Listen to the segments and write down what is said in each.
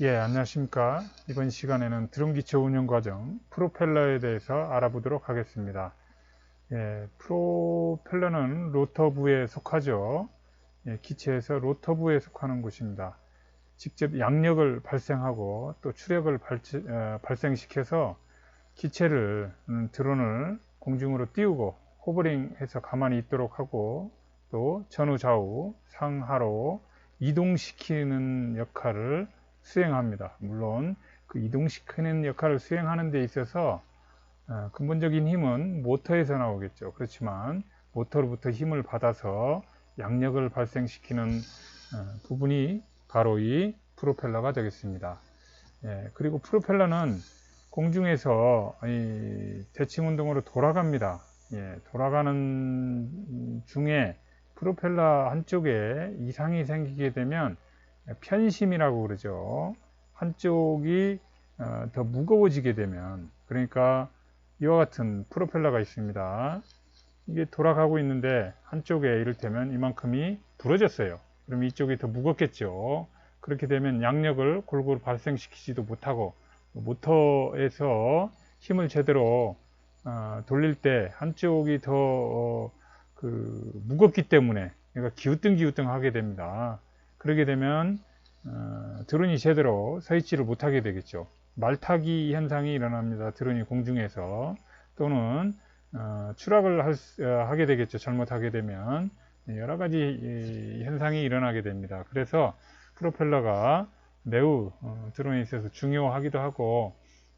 예, 안녕하십니까. 이번 시간에는 드론기체 운영 과정 프로펠러에 대해서 알아보도록 하겠습니다. 예, 프로펠러는 로터부에 속하죠. 예, 기체에서 로터부에 속하는 곳입니다. 직접 양력을 발생하고 또 추력을 발치, 어, 발생시켜서 기체를 음, 드론을 공중으로 띄우고 호버링해서 가만히 있도록 하고 또 전후 좌우 상하로 이동시키는 역할을 수행합니다. 물론 그 이동시키는 역할을 수행하는 데 있어서 어, 근본적인 힘은 모터에서 나오겠죠. 그렇지만 모터로부터 힘을 받아서 양력을 발생시키는 어, 부분이 바로 이 프로펠러가 되겠습니다. 예, 그리고 프로펠러는 공중에서 대칭 운동으로 돌아갑니다. 예, 돌아가는 중에 프로펠러 한쪽에 이상이 생기게 되면 편심이라고 그러죠. 한쪽이 어, 더 무거워지게 되면 그러니까 이와 같은 프로펠러가 있습니다. 이게 돌아가고 있는데 한쪽에 이를테면 이만큼이 부러졌어요. 그럼 이쪽이 더 무겁겠죠. 그렇게 되면 양력을 골고루 발생시키지도 못하고 모터에서 힘을 제대로 어, 돌릴 때 한쪽이 더 어, 그 무겁기 때문에 그러니까 기우뚱 기우뚱 하게 됩니다. 그러게 되면 어, 드론이 제대로 서 있지를 못하게 되겠죠. 말타기 현상이 일어납니다. 드론이 공중에서 또는 어, 추락을 할, 어, 하게 되겠죠. 잘못하게 되면 여러 가지 이, 현상이 일어나게 됩니다. 그래서 프로펠러가 매우 어, 드론에 있어서 중요하기도 하고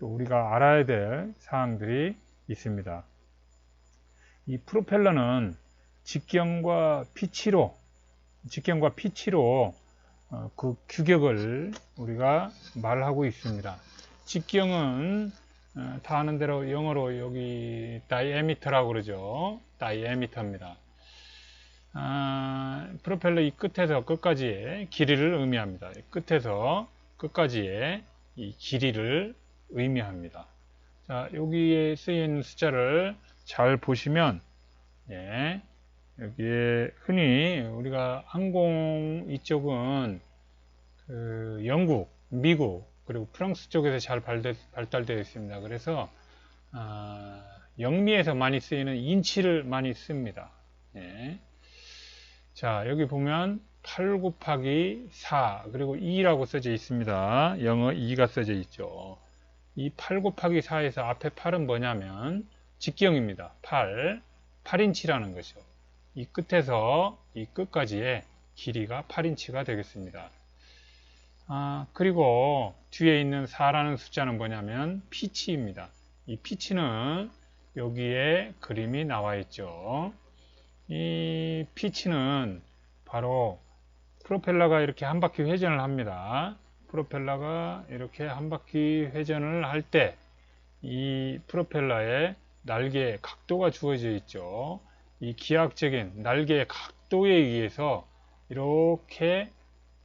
또 우리가 알아야 될 사항들이 있습니다. 이 프로펠러는 직경과 피치로 직경과 피치로 어, 그 규격을 우리가 말하고 있습니다. 직경은 어, 다 아는 대로 영어로 여기 다이에미터라고 그러죠. 다이에미터입니다. 아, 프로펠러 이 끝에서 끝까지의 길이를 의미합니다. 끝에서 끝까지의 이 길이를 의미합니다. 자, 여기에 있는 숫자를 잘 보시면 예, 여기에 흔히 우리가 항공 이쪽은 그 영국, 미국 그리고 프랑스 쪽에서 잘 발달, 되어 있습니다. 그래서 아, 영미에서 많이 쓰이는 인치를 많이 씁니다. 예. 자 여기 보면 8 곱하기 4 그리고 2라고 써져 있습니다. 영어 2가 써져 있죠. 이 8 곱하기 4에서 앞에 8은 뭐냐면 직경입니다. 8, 8인치라는 것이죠. 이 끝에서 이 끝까지의 길이가 8인치가 되겠습니다. 아, 그리고 뒤에 있는 4라는 숫자는 뭐냐면 피치입니다. 이 피치는 여기에 그림이 나와 있죠. 이 피치는 바로 프로펠러가 이렇게 한 바퀴 회전을 합니다. 프로펠러가 이렇게 한 바퀴 회전을 할 때 이 프로펠러의 날개 각도가 주어져 있죠. 이 기하학적인 날개의 각도에 의해서 이렇게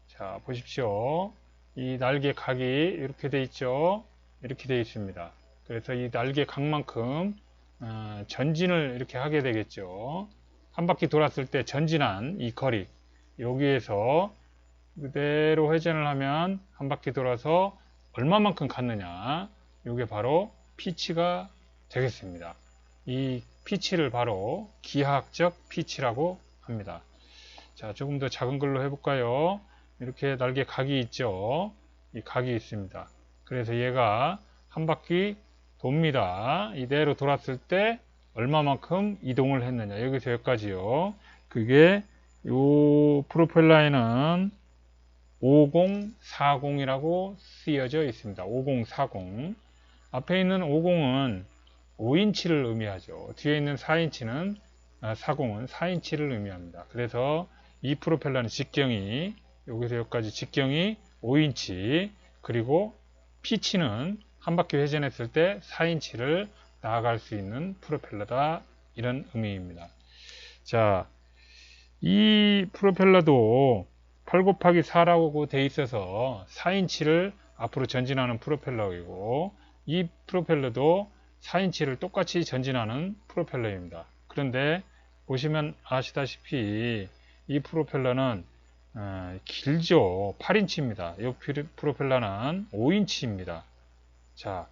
자 보십시오. 이 날개 각이 이렇게 돼 있죠. 이렇게 돼 있습니다. 그래서 이 날개 각만큼 어, 전진을 이렇게 하게 되겠죠. 한 바퀴 돌았을 때 전진한 이 거리 여기에서 그대로 회전을 하면 한 바퀴 돌아서 얼마만큼 갔느냐 이게 바로 피치가 되겠습니다. 이 피치를 바로 기하학적 피치라고 합니다. 자, 조금 더 작은 걸로 해볼까요? 이렇게 날개 각이 있죠. 이 각이 있습니다. 그래서 얘가 한 바퀴 돕니다. 이대로 돌았을 때 얼마만큼 이동을 했느냐. 여기서 여기까지요. 그게 요 프로펠러에는 5040이라고 쓰여져 있습니다. 5040. 앞에 있는 50은 5인치를 의미하죠. 뒤에 있는 4인치는 40은 아, 4인치를 의미합니다. 그래서 이 프로펠러는 직경이 여기서 여기까지 직경이 5인치 그리고 피치는 한 바퀴 회전했을 때 4인치를 나아갈 수 있는 프로펠러다 이런 의미입니다. 자, 이 프로펠러도 8 곱하기 4라고 돼 있어서 4인치를 앞으로 전진하는 프로펠러이고 이 프로펠러도 4인치를 똑같이 전진하는 프로펠러입니다. 그런데 보시면 아시다시피 이 프로펠러는 어, 길죠. 8인치입니다. 이 프로펠러는 5인치입니다. 자,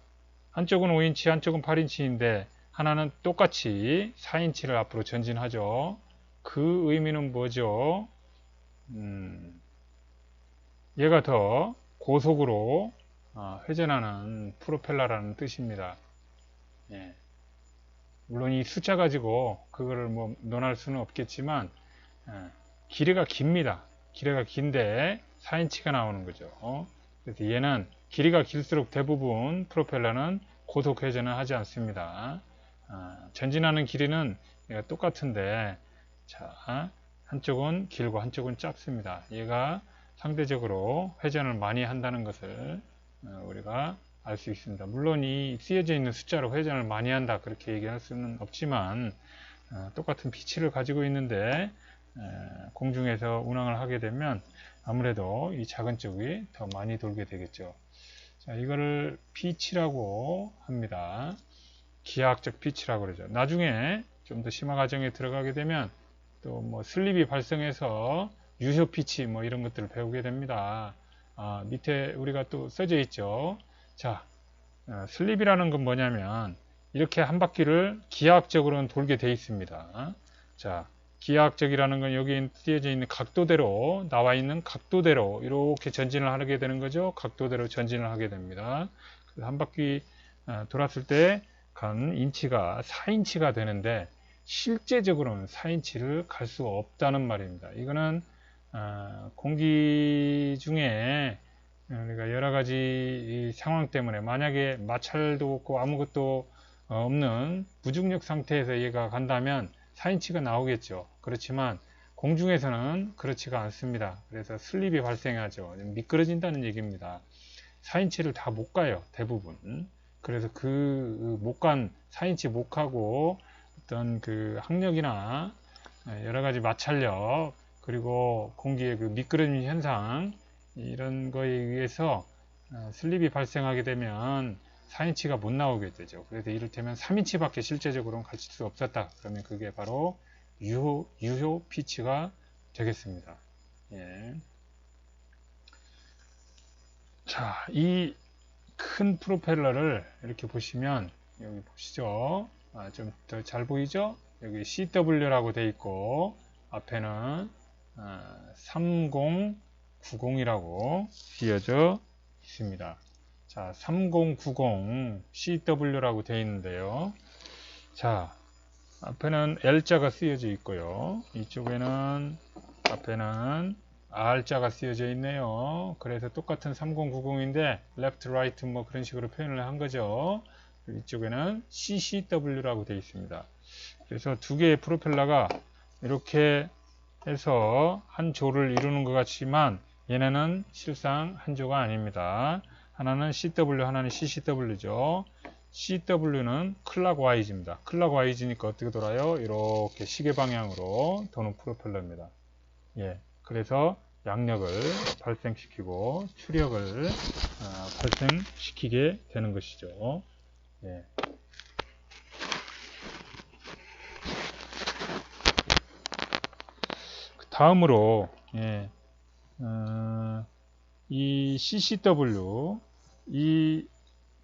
한쪽은 5인치, 한쪽은 8인치인데 하나는 똑같이 4인치를 앞으로 전진하죠. 그 의미는 뭐죠? 음, 얘가 더 고속으로 어, 회전하는 프로펠러라는 뜻입니다. 예. 물론 이 숫자 가지고 그거를 뭐 논할 수는 없겠지만 예. 길이가 깁니다. 길이가 긴데 4인치가 나오는 거죠. 어? 그래서 얘는 길이가 길수록 대부분 프로펠러는 고속 회전을 하지 않습니다. 아, 전진하는 길이는 얘가 똑같은데 자 한쪽은 길고 한쪽은 짧습니다. 얘가 상대적으로 회전을 많이 한다는 것을 어, 우리가 알 수 있습니다. 물론 이 쓰여져 있는 숫자로 회전을 많이 한다 그렇게 얘기할 수는 없지만 어, 똑같은 빛을 가지고 있는데 공중에서 운항을 하게 되면 아무래도 이 작은 쪽이 더 많이 돌게 되겠죠. 자, 이거를 피치라고 합니다. 기하학적 피치라고 그러죠. 나중에 좀 더 심화 과정에 들어가게 되면 또 뭐 슬립이 발생해서 유효 피치 뭐 이런 것들을 배우게 됩니다. 아, 밑에 우리가 또 써져 있죠. 자, 어, 슬립이라는 건 뭐냐면 이렇게 한 바퀴를 기하학적으로는 돌게 돼 있습니다. 자, 기하학적이라는 건 여기 띄어져 있는 각도대로 나와 있는 각도대로 이렇게 전진을 하게 되는 거죠. 각도대로 전진을 하게 됩니다. 한 바퀴 어, 돌았을 때 간 인치가 4인치가 되는데 실제적으로는 4인치를 갈 수가 없다는 말입니다. 이거는 어, 공기 중에 우리가 여러 가지 상황 때문에 만약에 마찰도 없고 아무것도 없는 무중력 상태에서 얘가 간다면 4인치가 나오겠죠. 그렇지만 공중에서는 그렇지가 않습니다. 그래서 슬립이 발생하죠. 미끄러진다는 얘기입니다. 4인치를 다 못 가요. 대부분. 그래서 그 못간 4인치 못 가고 어떤 그 항력이나 여러 가지 마찰력 그리고 공기의 그 미끄러짐 현상 이런 거에 의해서 어, 슬립이 발생하게 되면 4인치가 못 나오게 되죠. 그래서 이를테면 3인치밖에 실제적으로는 갈 수 없었다. 그러면 그게 바로 유효, 유효 피치가 되겠습니다. 예. 자, 이 큰 프로펠러를 이렇게 보시면 여기 보시죠. 아, 좀 더 잘 보이죠? 여기 CW라고 되어 있고 앞에는 아, 3090이라고 쓰여져 있습니다. 자, 3090 CW라고 되어 있는데요. 자, 앞에는 L자가 쓰여져 있고요. 이쪽에는 앞에는 R자가 쓰여져 있네요. 그래서 똑같은 3090인데 left, right 뭐 그런 식으로 표현을 한 거죠. 이쪽에는 CCW라고 되어 있습니다. 그래서 두 개의 프로펠러가 이렇게 해서 한 조를 이루는 것 같지만 얘네는 실상 한 조가 아닙니다. 하나는 CW, 하나는 CCW죠. CW는 클락와이즈입니다. 클락와이즈니까 어떻게 돌아요? 이렇게 시계 방향으로 도는 프로펠러입니다. 예, 그래서 양력을 발생시키고 추력을 어, 발생시키게 되는 것이죠. 예. 그 다음으로 예, 어, 이 CCW 이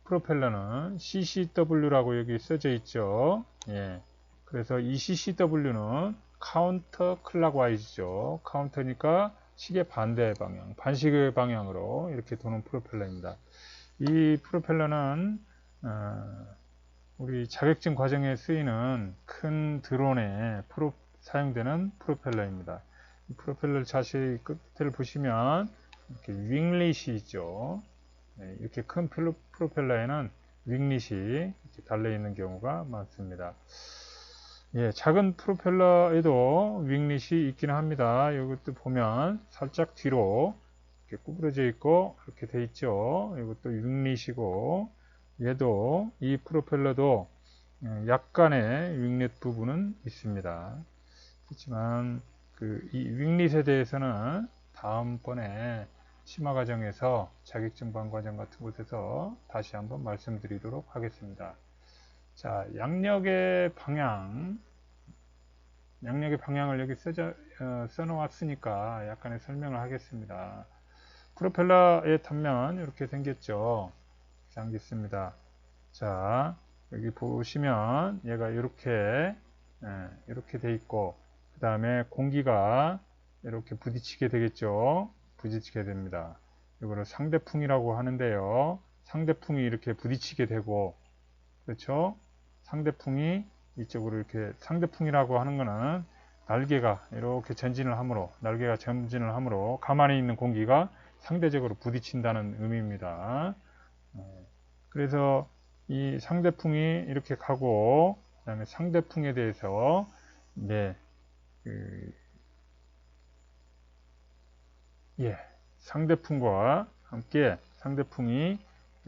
프로펠러는 CCW라고 여기 써져 있죠. 예. 그래서 이 CCW는 카운터 클락와이즈죠. 카운터니까 시계 반대 방향, 반시계 방향으로 이렇게 도는 프로펠러입니다. 이 프로펠러는 어, 우리 자격증 과정에 쓰이는 큰 드론에 프로, 사용되는 프로펠러입니다. 이 프로펠러 자세히 끝을 보시면 이렇게 윙릿이 있죠. 네, 이렇게 큰 프로펠러에는 윙릿이 달려 있는 경우가 많습니다. 예, 작은 프로펠러에도 윙릿이 있기는 합니다. 이것도 보면 살짝 뒤로 이렇게 구부러져 있고 이렇게 돼 있죠. 이것도 윙릿이고 얘도 이 프로펠러도 예, 약간의 윙릿 부분은 있습니다. 그렇지만 그 이 윙릿에 대해서는 다음번에 심화 과정에서 자격증 반 과정 같은 곳에서 다시 한번 말씀드리도록 하겠습니다. 자, 양력의 방향, 양력의 방향을 여기 써져 어, 써놓았으니까 약간의 설명을 하겠습니다. 프로펠러의 탑면 이렇게 생겼죠. 생겼습니다. 자, 여기 보시면 얘가 이렇게 예, 이렇게 돼 있고 그 다음에 공기가 이렇게 부딪히게 되겠죠. 부딪히게 됩니다. 이거를 상대풍이라고 하는데요. 상대풍이 이렇게 부딪히게 되고 그렇죠? 상대풍이 이쪽으로 이렇게 상대풍이라고 하는 거는 날개가 이렇게 전진을 함으로 날개가 전진을 함으로 가만히 있는 공기가 상대적으로 부딪힌다는 의미입니다. 어, 그래서 이 상대풍이 이렇게 가고 그 다음에 상대풍에 대해서 네, 그, 예, 상대풍과 함께 상대풍이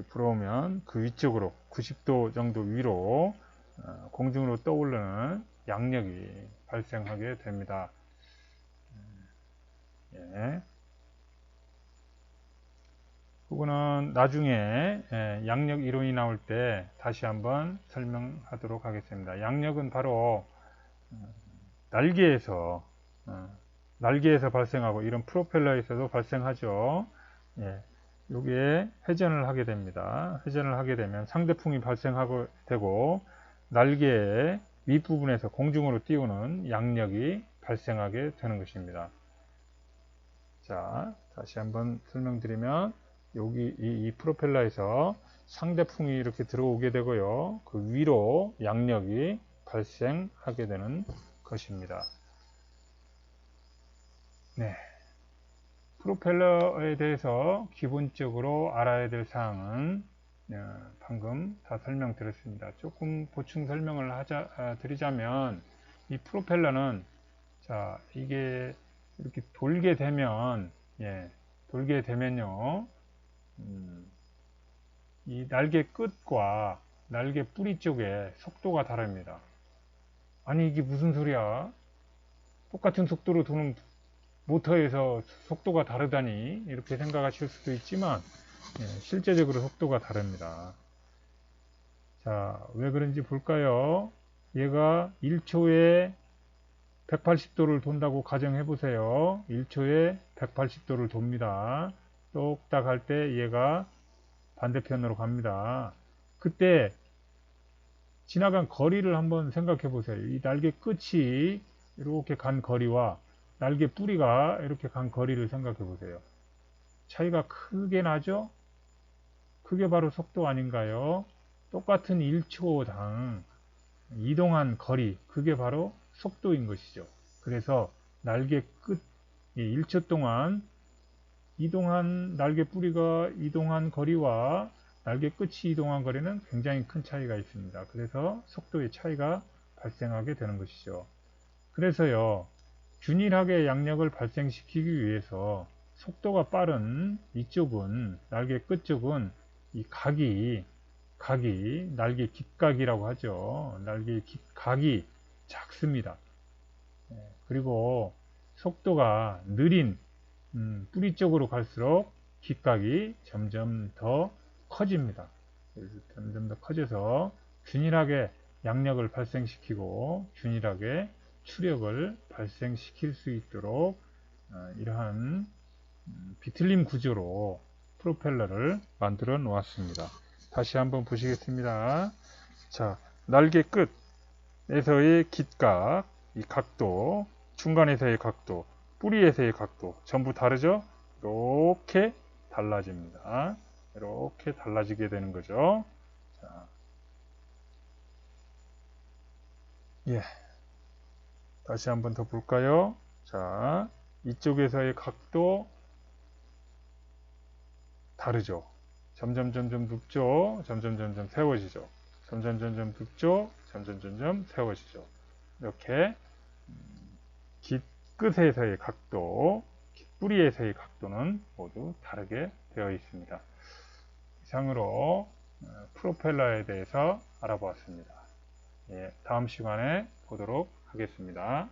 불어오면 그 위쪽으로 90도 정도 위로 어, 공중으로 떠오르는 양력이 발생하게 됩니다. 예. 그거는 나중에 예, 양력 이론이 나올 때 다시 한번 설명하도록 하겠습니다. 양력은 바로 어, 날개에서 어, 날개에서 발생하고 이런 프로펠러에서도 발생하죠. 예, 여기에 회전을 하게 됩니다. 회전을 하게 되면 상대풍이 발생하고 되고 날개의 윗부분에서 공중으로 띄우는 양력이 발생하게 되는 것입니다. 자, 다시 한번 설명드리면 여기 이, 이 프로펠러에서 상대풍이 이렇게 들어오게 되고요. 그 위로 양력이 발생하게 되는 것입니다. 네. 프로펠러에 대해서 기본적으로 알아야 될 사항은 어, 방금 다 설명 드렸습니다. 조금 보충 설명을 하자, 아, 드리자면 이 프로펠러는 자 이게 이렇게 돌게 되면 예, 돌게 되면요 음, 이 날개 끝과 날개 뿌리 쪽에 속도가 다릅니다. 아니 이게 무슨 소리야? 똑같은 속도로 도는 모터에서 속도가 다르다니 이렇게 생각하실 수도 있지만 예, 실제적으로 속도가 다릅니다. 자, 왜 그런지 볼까요? 얘가 1초에 180도를 돈다고 가정해 보세요. 1초에 180도를 돕니다. 똑딱 할 때 얘가 반대편으로 갑니다. 그때 지나간 거리를 한번 생각해 보세요. 이 날개 끝이 이렇게 간 거리와 날개 뿌리가 이렇게 간 거리를 생각해 보세요. 차이가 크게 나죠? 그게 바로 속도 아닌가요? 똑같은 1초당 이동한 거리, 그게 바로 속도인 것이죠. 그래서 날개 끝, 1초 동안 이동한 날개 뿌리가 이동한 거리와 날개 끝이 이동한 거리는 굉장히 큰 차이가 있습니다. 그래서 속도의 차이가 발생하게 되는 것이죠. 그래서요, 균일하게 양력을 발생시키기 위해서 속도가 빠른 이쪽은 날개 끝쪽은 이 각이 각이 날개 깃각이라고 하죠. 날개 깃각이 작습니다. 예, 그리고 속도가 느린 음, 뿌리 쪽으로 갈수록 깃각이 점점 더 커집니다. 점점 더 커져서 균일하게 양력을 발생시키고 균일하게 추력을 발생시킬 수 있도록 어, 이러한 음, 비틀림 구조로 프로펠러를 만들어 놓았습니다. 다시 한번 보시겠습니다. 자, 날개 끝에서의 깃각, 이 각도, 중간에서의 각도, 뿌리에서의 각도 전부 다르죠? 이렇게 달라집니다. 이렇게 달라지게 되는 거죠. 자, 예. 다시 한번 더 볼까요? 자, 이쪽에서의 각도 다르죠. 점점 점점 눕죠. 점점 점점 세워지죠. 점점 점점 눕죠. 점점 점점 세워지죠. 이렇게 깃 끝에서의 각도, 뿌리에서의 각도는 모두 다르게 되어 있습니다. 이상으로 어, 프로펠러에 대해서 알아보았습니다. 예, 다음 시간에 보도록 하겠습니다.